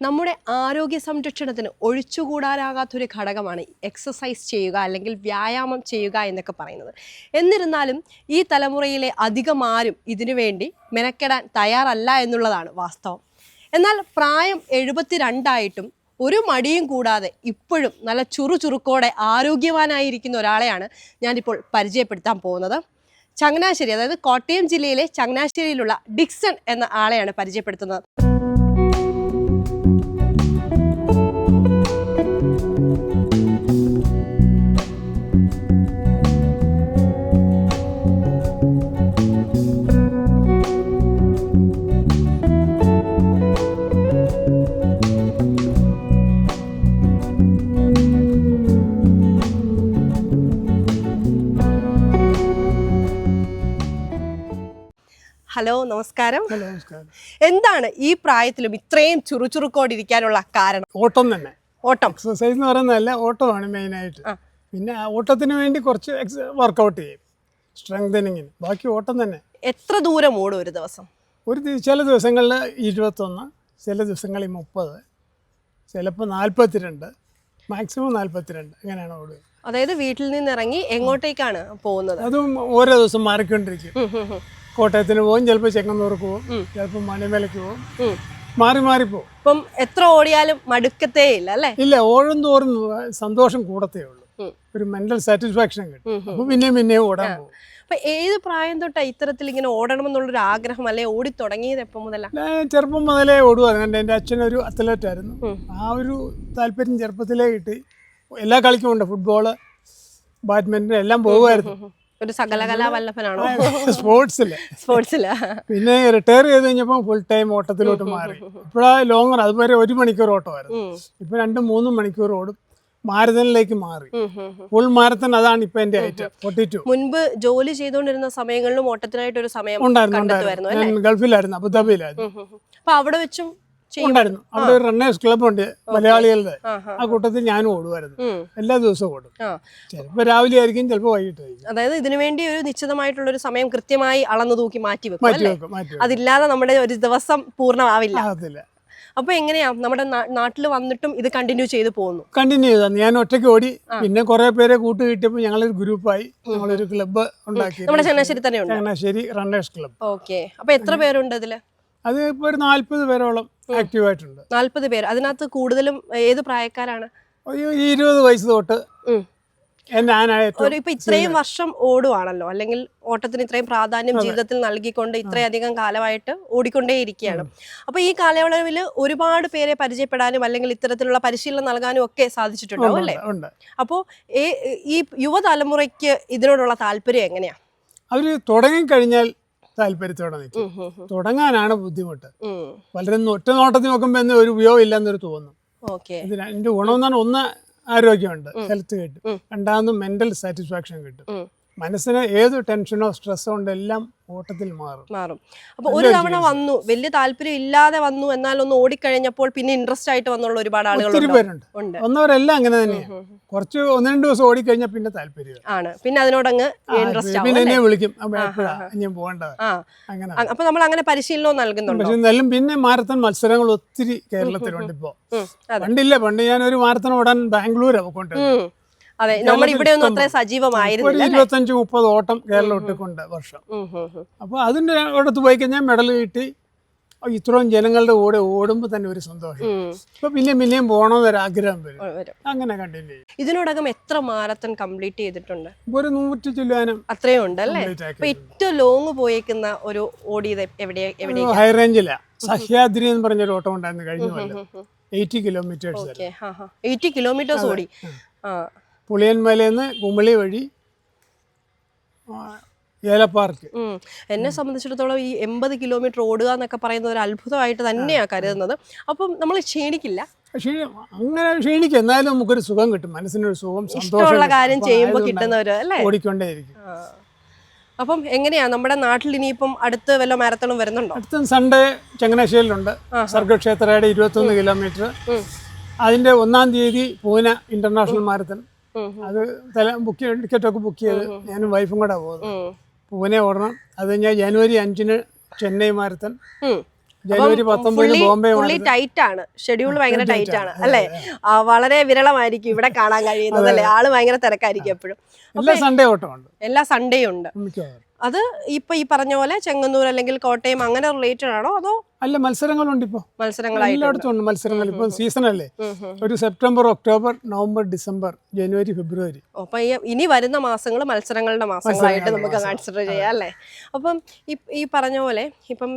നമ്മുടെ ആരോഗ്യ സംരക്ഷണത്തിന് ഒഴിച്ചുകൂടാനാകാത്തൊരു ഘടകമാണ് എക്സസൈസ് ചെയ്യുക അല്ലെങ്കിൽ വ്യായാമം ചെയ്യുക എന്നൊക്കെ പറയുന്നത്. എന്നിരുന്നാലും ഈ തലമുറയിലെ അധികം ആരും ഇതിനു വേണ്ടി മെനക്കെടാൻ തയ്യാറല്ല എന്നുള്ളതാണ് വാസ്തവം. എന്നാൽ പ്രായം എഴുപത്തിരണ്ടായിട്ടും ഒരു മടിയും കൂടാതെ ഇപ്പോഴും നല്ല ചുറുചുറുക്കോടെ ആരോഗ്യവാനായിരിക്കുന്ന ഒരാളെയാണ് ഞാനിപ്പോൾ പരിചയപ്പെടുത്താൻ പോകുന്നത്. ചങ്ങനാശ്ശേരി അതായത് കോട്ടയം ജില്ലയിലെ ചങ്ങനാശ്ശേരിയിലുള്ള ഡിക്സൺ എന്ന ആളെയാണ് പരിചയപ്പെടുത്തുന്നത്. ഹലോ നമസ്കാരം. എന്താണ് ഈ പ്രായത്തിലും ഇത്രയും ചുറുചുറുക്കോടിരിക്കാനുള്ള കാരണം? ഓട്ടം തന്നെ. ഓട്ടം. എക്സസൈസ് എന്ന് പറയുന്നതല്ല ഓട്ടമാണ് മെയിനായിട്ട് ആയിട്ട്. പിന്നെ ഓട്ടത്തിന് വേണ്ടി കുറച്ച് വർക്ക്ഔട്ട് വർക്കൗട്ട് ചെയ്യും. സ്ട്രെങ്തനിങ്ങിന് ബാക്കി ഓട്ടം തന്നെ. എത്ര ദൂരം ഓടും ഒരു ദിവസം? ഒരു ചില ദിവസങ്ങളിൽ ഇരുപത്തൊന്ന് ചില ദിവസങ്ങളിൽ മുപ്പത് ചിലപ്പോൾ നാൽപ്പത്തിരണ്ട് മാക്സിമം നാൽപ്പത്തിരണ്ട് അങ്ങനെയാണ് ഓടുക. അതായത് വീട്ടിൽ നിന്ന് ഇറങ്ങി എങ്ങോട്ടേക്കാണ് പോകുന്നത്? അതും ഓരോ ദിവസം മാറിക്കൊണ്ടിരിക്കും. കോട്ടയത്തിന് പോകും ചിലപ്പോൾ ചെങ്ങന്നൂർക്ക് പോകും ചിലപ്പോൾ മണിമലയ്ക്ക് പോകും. മാറി മാറി പോകും. ഇപ്പം എത്ര ഓടിയാലും മടുക്കത്തേ ഇല്ല അല്ലേ? ഇല്ല ഓഴും തോറും സന്തോഷം കൂടത്തേ ഉള്ളൂ. ഒരു മെന്റൽ സാറ്റിസ്ഫാക്ഷൻ കിട്ടും. അപ്പോൾ പിന്നെയും പിന്നെയും ഓടാൻ പോകും. അപ്പൊ ഏത് പ്രായം തൊട്ടാ ഇത്തരത്തിൽ ഇങ്ങനെ ഓടണം എന്നുള്ളൊരു ആഗ്രഹം അല്ലെ? ഓടി തുടങ്ങിയത് എപ്പം മുതലാ? ഞാൻ ചെറുപ്പം മുതലേ ഓടുവായിരുന്നു എന്റെ ഒരു അത്ലറ്റ് ആയിരുന്നു. ആ ഒരു താല്പര്യം ചെറുപ്പത്തിലേ കിട്ടി. എല്ലാ കളിക്കും ഉണ്ട്. ഫുട്ബോൾ ബാഡ്മിന്റൺ എല്ലാം പോകുമായിരുന്നു. ഒരു സകലകലാ വല്ലഭനാണോ സ്പോർട്സിൽ പിന്നെ റിട്ടയർ ചെയ്ത് കഴിഞ്ഞപ്പോ ഫുൾ ടൈം ഓട്ടത്തിലോട്ട് മാറി. ഇപ്പോഴാ ലോങ് റൺ അതുവരെ ഒരു മണിക്കൂർ ഓട്ടമായിരുന്നു. ഇപ്പൊ രണ്ടും മൂന്നും മണിക്കൂർ ഓടും. മാരത്തണിലേക്ക് മാറി. ഫുൾ മാരത്തൺ അതാണ് ഇപ്പൊ എന്റെ ഐറ്റം ഫോർട്ടി ടു മുൻപ് ജോലി ചെയ്തുകൊണ്ടിരുന്ന സമയങ്ങളിലും ഓട്ടത്തിനായിട്ട് ഒരു സമയം ഉണ്ടായിരുന്നു കണ്ടെത്തുമായിരുന്നു ഉണ്ടായിരുന്നു. ഞാൻ ഗൾഫിലായിരുന്നു അബുദാബിയിലായിരുന്നു. അപ്പൊ അവിടെ വെച്ചും ഉണ്ടായിരുന്നു അവിടെ ഒരു റണ്ണേഴ്സ് ക്ലബ് ഉണ്ട് മലയാളികളുടെ. ആ കൂട്ടത്തിൽ ഞാനും ഓടുമായിരുന്നു. എല്ലാ ദിവസവും ഓടും. ചിലപ്പോ ചിലപ്പോൾ രാവിലെ ആയിരിക്കും ചിലപ്പോൾ വൈകിട്ട് അതായത് ഇതിനു വേണ്ടി ഒരു നിശ്ചിതമായിട്ടുള്ള ഒരു സമയം കൃത്യമായി അളന്നു തൂക്കി മാറ്റി വെക്കും അതില്ലാതെ നമ്മുടെ ഒരു ദിവസം പൂർണമാവില്ല. അപ്പൊ എങ്ങനെയാ? നമ്മുടെ നാട്ടിൽ വന്നിട്ടും ഇത് കണ്ടിന്യൂ ചെയ്ത് പോകുന്നു. കണ്ടിന്യൂ ചെയ്താൽ ഞാൻ ഒറ്റയ്ക്ക് ഓടി പിന്നെ കുറെ പേരെ കൂട്ട് കിട്ടിയപ്പോൾ ഞങ്ങളൊരു ഗ്രൂപ്പായി. ഞങ്ങളൊരു ക്ലബ്ബ് ഉണ്ടാക്കി നമ്മുടെ ചങ്ങനാശ്ശേരി തന്നെ ചങ്ങനാശ്ശേരി റണ്ണേഴ്സ് ക്ലബ്ബ് ഓക്കെ. അപ്പൊ എത്ര പേരുണ്ട് ഇതിൽ? അത് ഇപ്പോൾ ഒരു നാല്പത് പേരോളം ആക്റ്റീവ് ആയിട്ടുണ്ട് നാല്പത് പേര്. അതിനകത്ത് കൂടുതലും ഏത് പ്രായക്കാരാണ്? ഇരുപത് വയസ്സ് തൊട്ട് ഒരു ഇപ്പൊ ഇത്രയും വർഷം ഓടുവാണല്ലോ. അല്ലെങ്കിൽ ഓട്ടത്തിന് ഇത്രയും പ്രാധാന്യം ജീവിതത്തിൽ നൽകിക്കൊണ്ട് ഇത്രയധികം കാലമായിട്ട് ഓടിക്കൊണ്ടേയിരിക്കുകയാണ്. അപ്പൊ ഈ കാലയളവിൽ ഒരുപാട് പേരെ പരിചയപ്പെടാനും അല്ലെങ്കിൽ ഇത്തരത്തിലുള്ള പരിശീലനം നൽകാനും ഒക്കെ സാധിച്ചിട്ടുണ്ടാവും അല്ലേ? അപ്പോൾ ഈ യുവതലമുറയ്ക്ക് ഇതിനോടുള്ള താല്പര്യം എങ്ങനെയാ? അവർ തുടങ്ങിക്കഴിഞ്ഞാൽ താല്പര്യത്തോടെ നിൽക്കും. തുടങ്ങാനാണ് ബുദ്ധിമുട്ട്. പലരും ഒറ്റ നോട്ടത്തിൽ നോക്കുമ്പോൾ എന്നെ ഒരു ഉപയോഗം ഇല്ലെന്നൊരു തോന്നും ഇത് എന്റെ ഗുണമെന്ന് പറഞ്ഞാൽ ഒന്ന് ആരോഗ്യമുണ്ട് ഹെൽത്ത് കിട്ടും. രണ്ടാമത് മെന്റൽ സാറ്റിസ്ഫാക്ഷൻ കിട്ടും. മനസ്സിന് ഏത് ടെൻഷനോ സ്ട്രെസ്സോ ഉണ്ടെല്ലാം ഓട്ടത്തിൽ മാറും. മാറും. അപ്പൊ ഒരു തവണ വന്നു വലിയ താല്പര്യം ഇല്ലാതെ വന്നു എന്നാൽ ഒന്ന് ഓടിക്കഴിഞ്ഞപ്പോൾ പിന്നെ ഇൻട്രസ്റ്റ് ആയിട്ട് വന്നുള്ള ഒരുപാട് ആളുകൾ പേരുണ്ട്. ഒന്നവരെല്ലാം അങ്ങനെ തന്നെയാണ് കുറച്ച് ഒന്ന് രണ്ട് ദിവസം ഓടിക്കഴിഞ്ഞാൽ പിന്നെ താല്പര്യം ആണ്. പിന്നെ അതിനോടങ്ങ് ഇൻട്രസ്റ്റ് പിന്നെ? എന്നെ വിളിക്കും. ഞാൻ പോകേണ്ടത്. അങ്ങനെ. അപ്പൊ നമ്മൾ അങ്ങനെ പരിശീലനവും നൽകുന്നുണ്ട്? പക്ഷെ എന്നാലും പിന്നെ മാരത്തൺ മത്സരങ്ങൾ ഒത്തിരി കേരളത്തിലുണ്ട് ഇപ്പോൾ പണ്ടില്ല പണ്ട് ഞാൻ ഒരു മാരത്തൺ ഓടാൻ ബാംഗ്ലൂരാണ് പോയിക്കൊണ്ടിരുന്നത്. അതെ നമ്മൾ ഇവിടെ ഒന്നും അത്ര സജീവമായിരുന്നു ഇരുപത്തഞ്ച് മുപ്പത് ഓട്ടം കേരളം ഒട്ടിക്കൊണ്ട് വർഷം. അപ്പൊ അതിന്റെ അടുത്ത് പോയി കഴിഞ്ഞാൽ മെഡൽ കിട്ടി. ഇത്രയും ജനങ്ങളുടെ കൂടെ ഓടുമ്പോൾ തന്നെ ഒരു സന്തോഷം. ഇപ്പൊ പിന്നെയും പിന്നെയും ആഗ്രഹം വരും. അങ്ങനെ കണ്ടിന്യൂ ചെയ്യും. ഇതിനോടകം എത്ര മാരത്തൺ കംപ്ലീറ്റ് ചെയ്തിട്ടുണ്ട്? ഒരു നൂറ്റി ചില്ലാനും അത്രയും ഉണ്ട് അല്ലേ? complete അപ്പൊ ആക്കി ഏറ്റവും ലോങ് പോയേക്കുന്ന ഒരു ഓടിയത് എവിടെ എവിടെ ഹൈ റേഞ്ചിലാണ് സഹ്യാദ്രി എന്ന് പറഞ്ഞൊരു ഓട്ടം ഉണ്ടായിരുന്നു കഴിഞ്ഞ കൊല്ലം. എയ്റ്റി കിലോമീറ്റേഴ്സ് എയ്റ്റി കിലോമീറ്റേഴ്സ് ഓടി. ആ പുളിയൻമലയിൽ കുമളി വഴി ഏലപ്പാർക്ക് എന്നെ സംബന്ധിച്ചിടത്തോളം ഈ എൺപത് കിലോമീറ്റർ ഓടുക എന്നൊക്കെ പറയുന്നത് ഒരു അത്ഭുതമായിട്ട് തന്നെയാണ് കരുതുന്നത്. അപ്പം നമ്മൾ ക്ഷീണിക്കില്ല. ക്ഷീ അങ്ങനെ ക്ഷീണിക്കും. എന്നാലും നമുക്കൊരു സുഖം കിട്ടും. മനസ്സിനൊരു സുഖം സന്തോഷം ഇഷ്ടമുള്ള കാര്യം ചെയ്യുമ്പോൾ കിട്ടുന്ന ഒരു അല്ലേ? ഓടിക്കൊണ്ടേയിരിക്കും. അപ്പം എങ്ങനെയാ? നമ്മുടെ നാട്ടിൽ ഇനിയിപ്പം അടുത്ത് വല്ല മാരത്തോളം വരുന്നുണ്ടോ? അടുത്ത സൺഡേ ചങ്ങനാശ്ശേരിയിലുണ്ട് സർഗക്ഷേത്രയുടെ ഇരുപത്തൊന്ന് കിലോമീറ്റർ. അതിന്റെ ഒന്നാം തീയതി പൂന ഇന്റർനാഷണൽ മാരത്തൺ. അത് തല ബുക്ക് ടിക്കറ്റൊക്കെ ബുക്ക് ചെയ്ത് ഞാനും വൈഫും കൂടെ പോകുന്നത്. പൂനെ ഓടണം. അത് കഴിഞ്ഞാൽ ജനുവരി അഞ്ചിന് ചെന്നൈ മാരത്തൺ. ജനുവരി പത്തൊമ്പതിന് ബോംബെ ടൈറ്റ് ആണ്. ഷെഡ്യൂൾ ഭയങ്കര ടൈറ്റ് ആണ്. അല്ലേ? വളരെ വിരളമായിരിക്കും ഇവിടെ കാണാൻ കഴിയുന്നത് അല്ലേ? ആൾ ഭയങ്കര തിരക്കായിരിക്കും എപ്പോഴും. എല്ലാ സൺഡേ ഓട്ടമുണ്ട്. എല്ലാ സൺഡേയും ഉണ്ട്. അത് ഇപ്പൊ ഈ പറഞ്ഞ പോലെ ചെങ്ങന്നൂർ അല്ലെങ്കിൽ കോട്ടയം അങ്ങനെ റിലേറ്റഡ് ആണോ? അതോ അല്ല മത്സരങ്ങളുണ്ട് മത്സരങ്ങളായിട്ട് എല്ലായിടത്തും മത്സരങ്ങൾ. ഇപ്പോൾ സീസൺ അല്ലേ. ഒരു സെപ്റ്റംബർ ഒക്ടോബർ നവംബർ ഡിസംബർ ജനുവരി ഫെബ്രുവരി. അപ്പൊ ഇനി വരുന്ന മാസങ്ങൾ മത്സരങ്ങളുടെ മാസങ്ങളായിട്ട് നമുക്ക് കൺസിഡർ ചെയ്യാം അല്ലേ? അപ്പം ഈ പറഞ്ഞ പോലെ ഇപ്പം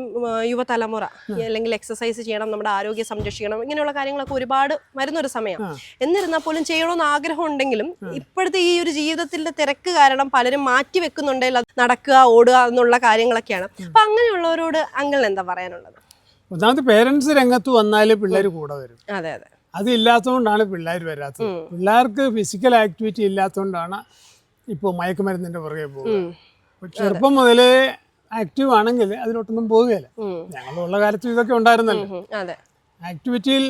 യുവതലമുറ അല്ലെങ്കിൽ എക്സസൈസ് ചെയ്യണം നമ്മുടെ ആരോഗ്യം സംരക്ഷിക്കണം ഇങ്ങനെയുള്ള കാര്യങ്ങളൊക്കെ ഒരുപാട് വരുന്നൊരു സമയം. എന്നിരുന്നാൽ പോലും ചെയ്യണമെന്ന് ആഗ്രഹം ഉണ്ടെങ്കിലും ഇപ്പോഴത്തെ ഈ ഒരു ജീവിതത്തിന്റെ തിരക്ക് കാരണം പലരും മാറ്റി വെക്കുന്നുണ്ടെങ്കിൽ അത് നടക്കുക ഓടുക എന്നുള്ള കാര്യങ്ങളൊക്കെയാണ്. അപ്പൊ അങ്ങനെയുള്ളവരോട് അങ്കിൾ എന്താ പറയാനുള്ളത്? ഒന്നാമത് പേരൻസ് രംഗത്ത് വന്നാൽ പിള്ളേർ കൂടെ വരും. അതെ അതെ. അതില്ലാത്തതുകൊണ്ടാണ് പിള്ളേർ വരാത്തത്. പിള്ളേർക്ക് ഫിസിക്കൽ ആക്ടിവിറ്റി ഇല്ലാത്തതുകൊണ്ടാണ് ഇപ്പോൾ മയക്കുമരുന്നിന്റെ പുറകെ പോകുന്നത്. ചെറുപ്പം മുതലേ ആക്റ്റീവ് ആണെങ്കിൽ അതിലോട്ടൊന്നും പോവുകയില്ല. ഞങ്ങളുള്ള കാലത്ത് ഇതൊക്കെ ഉണ്ടായിരുന്നല്ലോ. ആക്ടിവിറ്റിയിൽ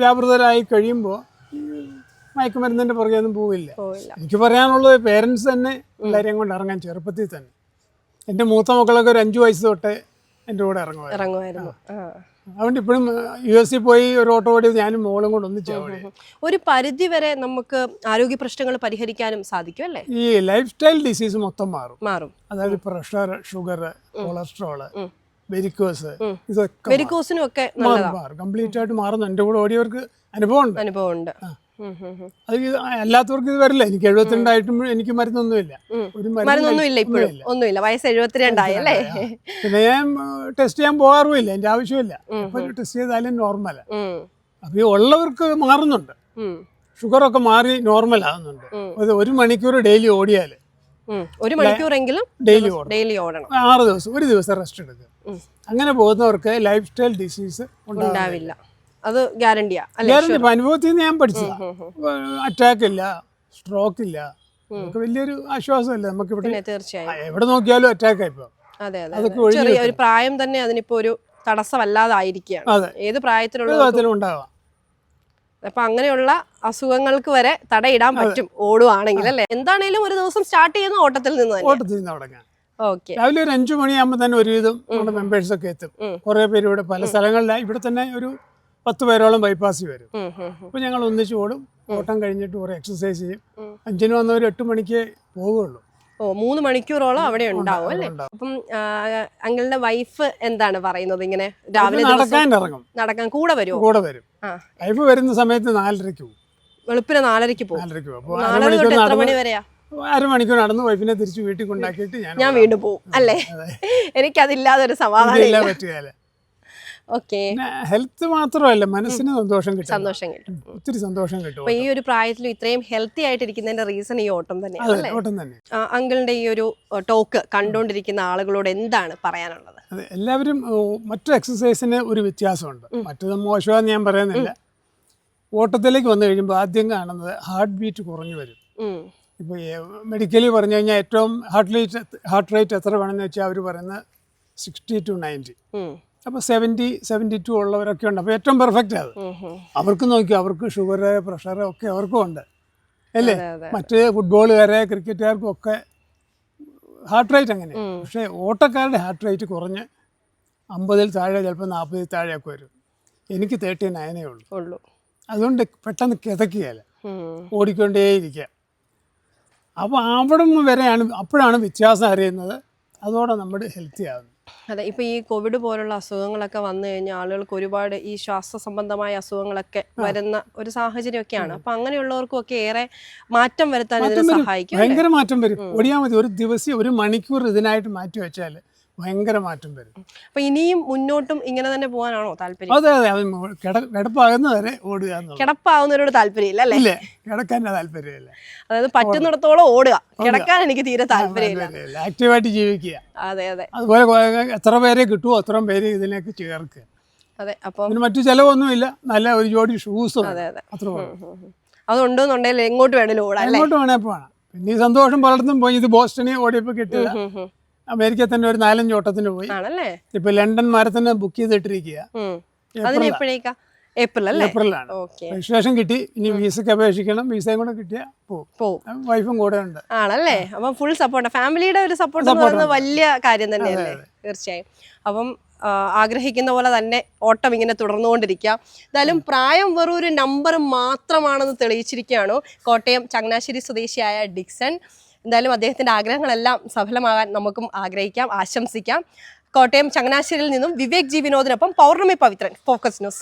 വ്യാപൃതരായി കഴിയുമ്പോൾ മയക്കുമരുന്നിന്റെ പുറകെ ഒന്നും പോവില്ല. എനിക്ക് പറയാനുള്ളത് പേരൻസ് തന്നെ പിള്ളേരെയും കൊണ്ട് ഇറങ്ങാൻ ചെറുപ്പത്തിൽ തന്നെ. എന്റെ മൂത്ത മക്കളൊക്കെ ഒരു അഞ്ചു വയസ്സ് തൊട്ട് എന്റെ കൂടെ ഇറങ്ങുമായിരുന്നു. അതുകൊണ്ട് ഇപ്പോഴും യു എസ് പോയി ഒരു ഓട്ടോ ഓടി ഞാനും മോളും കൊണ്ട് ഒന്നിച്ച് ഒരു പരിധി വരെ നമുക്ക് ആരോഗ്യ പ്രശ്നങ്ങൾ പരിഹരിക്കാനും സാധിക്കും അല്ലേ? ഈ ലൈഫ് സ്റ്റൈൽ ഡിസീസ് മൊത്തം മാറും. മാറും. അതായത് പ്രഷർ ഷുഗർ കൊളസ്ട്രോൾ. വെരിക്കോസ് ഇതൊക്കെ വെരിക്കോസിനും ഒക്കെ മാറും കംപ്ലീറ്റ് ആയിട്ട് മാറുന്നു. എന്റെ കൂടെ ഓടിയവർക്ക് അനുഭവം ഉണ്ട് ആ. അത് അല്ലാത്തവർക്ക് ഇത് വരില്ല. എനിക്ക് എഴുപത്തിരണ്ടായിട്ടും എനിക്ക് മരുന്നൊന്നുമില്ല. ഒരു ഇപ്പോഴും. ഒന്നുമില്ല. വയസ്സ് എഴുപത്തിരണ്ടായി അല്ലേ? പിന്നെ ഞാൻ ടെസ്റ്റ് ചെയ്യാൻ പോകാറുമില്ല. എന്റെ ആവശ്യമില്ല. അപ്പൊ ടെസ്റ്റ് ചെയ്താലും നോർമലാണ് അപ്പൊ ഈ ഉള്ളവർക്ക് മാറുന്നുണ്ട്. ഷുഗറൊക്കെ മാറി നോർമൽ ആകുന്നുണ്ട് അത് ഒരു മണിക്കൂർ ഡെയിലി ഓടിയാൽ. ഒരു മണിക്കൂറെങ്കിലും ഡെയിലി ഡെയിലി ഓടണം. ആറ് ദിവസം ഒരു ദിവസം റെസ്റ്റ് എടുക്കുക. അങ്ങനെ പോകുന്നവർക്ക് ലൈഫ് സ്റ്റൈൽ ഡിസീസ് ഉണ്ടാവില്ല. അത് ഗ്യാരണ്ടിയാ. ഗ്യാരണ്ടി ഇപ്പം അനുഭവത്തിൽ നിന്ന് ഞാൻ പഠിച്ചത്. അറ്റാക്ക് ഇല്ല സ്ട്രോക്ക് ഇല്ല. നമുക്ക് വലിയൊരു ആശ്വാസമല്ലേ? നമുക്ക് ഇവിടെ തീർച്ചയായും. എവിടെ നോക്കിയാലും അറ്റാക്ക് അതൊക്കെ ചെറിയ ഒരു പ്രായം തന്നെ അതിനിപ്പോ ഒരു തടസ്സമല്ലാതായിരിക്കുകയാണ്. ഏത് പ്രായത്തിലുള്ള അപ്പൊ അങ്ങനെയുള്ള അസുഖങ്ങൾക്ക് വരെ തടയിടാൻ പറ്റും ഓടുവാണെങ്കിൽ അല്ലെ? എന്താണേലും ഒരു ദിവസം സ്റ്റാർട്ട് ചെയ്യുന്ന ഓട്ടത്തിൽ നിന്ന് ഓട്ടത്തിൽ നിന്ന് തുടങ്ങാം ഓക്കെ രാവിലെ ഒരു അഞ്ചു മണിയാകുമ്പോൾ തന്നെ ഒരുവിധം നമ്മുടെ മെമ്പേഴ്സൊക്കെ എത്തും. കുറെ കുറേ പേര് ഇവിടെ പല സ്ഥലങ്ങളിലായി. ഇവിടെ തന്നെ ഒരു പത്ത് പേരോളം ബൈപ്പാസിൽ വരും. അപ്പോൾ ഞങ്ങൾ ഒന്നിച്ചു ഓടും. ഓട്ടം കഴിഞ്ഞിട്ട് കുറേ എക്സസൈസ് ചെയ്യും. അഞ്ചിന് വന്നവർ എട്ട് മണിക്ക് പോവുകയുള്ളൂ ഓ മൂന്ന് മണിക്കൂറോളം അവിടെ ഉണ്ടാവും അല്ലേ. അപ്പം അങ്കിളുടെ വൈഫ് എന്താണ് പറയുന്നത് ഇങ്ങനെ രാവിലെ നടക്കാൻ ഇറങ്ങും. നടക്കാൻ കൂടെ വരുമോ കൂടെ വരും. വൈഫ് വരുന്ന സമയത്ത് നാലരയ്ക്ക് പോകും. വെളുപ്പിന് നാലരയ്ക്ക് പോകും. നാലരയ്ക്ക് പോകും. എത്ര മണി നടന്ന് വരെയാ? അരമണിക്കൂർ നടന്ന് വൈഫിനെ തിരിച്ച് വീട്ടിൽ കൊണ്ടാക്കിയിട്ട് ഞാൻ വീണ്ടും പോകും അല്ലേ? എനിക്കതില്ലാതെ ഒരു സമാധാനം ഇല്ല. പറ്റുകയില്ല. ഓക്കെ. ഹെൽത്ത് മാത്രമല്ല മനസ്സിന് സന്തോഷം കിട്ടും. സന്തോഷം കിട്ടും. ഒത്തിരി സന്തോഷം കിട്ടും ഈ ഒരു പ്രായത്തിൽ ഇത്രയും ഹെൽത്തി ആയിട്ടിരിക്കുന്നതിന്റെ റീസൺ ഈ ഓട്ടം തന്നെ ഓട്ടം തന്നെ. അങ്കിളിന്റെ ഈ ഒരു ടോക്ക് കണ്ടുകൊണ്ടിരിക്കുന്ന ആളുകളോട് എന്താണ് പറയാനുള്ളത്? എല്ലാവരും മറ്റു എക്സസൈസിന് ഒരു വ്യത്യാസമുണ്ട്. മറ്റത് മോശമാണെന്ന് ഞാൻ പറയുന്നില്ല. ഓട്ടത്തിലേക്ക് വന്നു കഴിയുമ്പോൾ ആദ്യം കാണുന്നത് ഹാർട്ട് ബീറ്റ് കുറഞ്ഞു വരും. ഇപ്പോൾ മെഡിക്കലി പറഞ്ഞു കഴിഞ്ഞാൽ ഏറ്റവും ഹാർട്ട് റേറ്റ് ഹാർട്ട് റേറ്റ് എത്ര വേണമെന്ന് വെച്ചാൽ അവർ പറയുന്നത് സിക്സ്റ്റി ടു നയന്റി. അപ്പോൾ സെവന്റി സെവന്റി ടു ഉള്ളവരൊക്കെ ഉണ്ട്. അപ്പോൾ ഏറ്റവും പെർഫെക്റ്റ് അത്. അവർക്ക് നോക്കി അവർക്ക് ഷുഗർ പ്രഷർ ഒക്കെ അവർക്കും ഉണ്ട്. അല്ലേ. മറ്റ് ഫുട്ബോളുകാരെ ക്രിക്കറ്റുകാർക്കും ഒക്കെ ഹാർട്ട് റേറ്റ് അങ്ങനെ പക്ഷെ ഓട്ടക്കാരുടെ ഹാർട്ട് റേറ്റ് കുറഞ്ഞ് അമ്പതിൽ താഴെ ചിലപ്പോൾ നാൽപ്പതിൽ താഴെയൊക്കെ വരും. എനിക്ക് തേർട്ടി നയനേ ഉള്ളൂ. ഉള്ളൂ. അതുകൊണ്ട് പെട്ടെന്ന് കിതക്കുകയല്ല. ഓടിക്കൊണ്ടേയിരിക്കുക അപ്പോൾ അവിടെ വരെയാണ് അപ്പോഴാണ് വ്യത്യാസം അറിയുന്നത്. അതോടെ നമ്മുടെ ഹെൽത്തി ആകുന്നത് അതെ ഇപ്പൊ ഈ കോവിഡ് പോലുള്ള അസുഖങ്ങളൊക്കെ വന്നു കഴിഞ്ഞാൽ ആളുകൾക്ക് ഒരുപാട് ഈ ശ്വാസ സംബന്ധമായ അസുഖങ്ങളൊക്കെ വരുന്ന ഒരു സാഹചര്യമൊക്കെയാണ്. അപ്പൊ അങ്ങനെയുള്ളവർക്കും ഒക്കെ ഏറെ മാറ്റം വരുത്താൻ ഇതിന് സഹായിക്കും ഭയങ്കര മാറ്റം വരും. ഓടിയാൽ മതി. ഒരു ദിവസം ഒരു മണിക്കൂർ ഇതിനായിട്ട് മാറ്റി വെച്ചാൽ ഭയങ്കര മാറ്റം വരും. അപ്പൊ ഇനിയും മുന്നോട്ടും ഇങ്ങനെ തന്നെ പോകാനാണോ താല്പര്യം? അതെ അതെ. അത് മോ- കിടപ്പാകുന്ന വരെ ഓടുക കിടപ്പാവുന്നവരോട് താല്പര്യമില്ല അല്ലേ? ഇല്ല. കിടക്കാൻ താല്പര്യമില്ല. അതായത് പറ്റുന്നിടത്തോളം ഓടുക. കിടക്കാൻ എനിക്ക് തീരെ താല്പര്യമില്ല. ആക്റ്റീവായിട്ട് ജീവിക്കുക. അതെ അതെ. അതുപോലെ എത്ര പേരെ കിട്ടുമോ അത്രയും പേര് ഇതിലേക്ക് ചേർക്കുക. അതെ അപ്പോൾ മറ്റു ചിലവൊന്നുമില്ല. നല്ല ഒരു ജോഡി ഷൂസും അതെ അതെ. അത്ര. അതുണ്ടെന്നുണ്ടെങ്കിൽ എങ്ങോട്ട് വേണേലും ഓടാം എങ്ങോട്ട് വേണേ പോണം പിന്നെ ഈ സന്തോഷം പലർത്തും പോയി ഇത് ബോസ്റ്റണിൽ ഓടിയപ്പോൾ കിട്ടില്ല അമേരിക്കയിൽ തന്നെ ഒരു നാലഞ്ച് ഓട്ടത്തിന് പോയി. ഇപ്പൊ ലണ്ടൻ മാരത്തന്നെ ബുക്ക് ചെയ്തിട്ടിരിക്കുക ഏപ്രിലാണ് രജിസ്ട്രേഷൻ കിട്ടി. ഇനി വിസയ്ക്ക് അപേക്ഷിക്കണം. വിസയും കൂടെ കിട്ടിയ പോകും വൈഫും കൂടെ ഉണ്ട്. ആണല്ലേ? അപ്പം ഫുൾ സപ്പോർട്ട് ഫാമിലിയുടെ ഒരു സപ്പോർട്ട് എന്ന് പറയുന്നത് വലിയ കാര്യം തന്നെയല്ലേ? തീർച്ചയായും. അപ്പം ആഗ്രഹിക്കുന്ന പോലെ തന്നെ ഓട്ടം ഇങ്ങനെ തുടർന്നുകൊണ്ടിരിക്കുക. എന്തായാലും പ്രായം വെറും ഒരു നമ്പർ മാത്രമാണെന്ന് തെളിയിച്ചിരിക്കുകയാണ് കോട്ടയം ചങ്ങനാശ്ശേരി സ്വദേശിയായ ഡിക്സൺ. എന്തായാലും അദ്ദേഹത്തിന്റെ ആഗ്രഹങ്ങളെല്ലാം സഫലമാകാൻ നമുക്കും ആഗ്രഹിക്കാം ആശംസിക്കാം. കോട്ടയം ചങ്ങനാശ്ശേരിയിൽ നിന്നും വിവേക് ജി വിനോദിനൊപ്പം പൗർണമി പവിത്രൻ ഫോക്കസ് ന്യൂസ്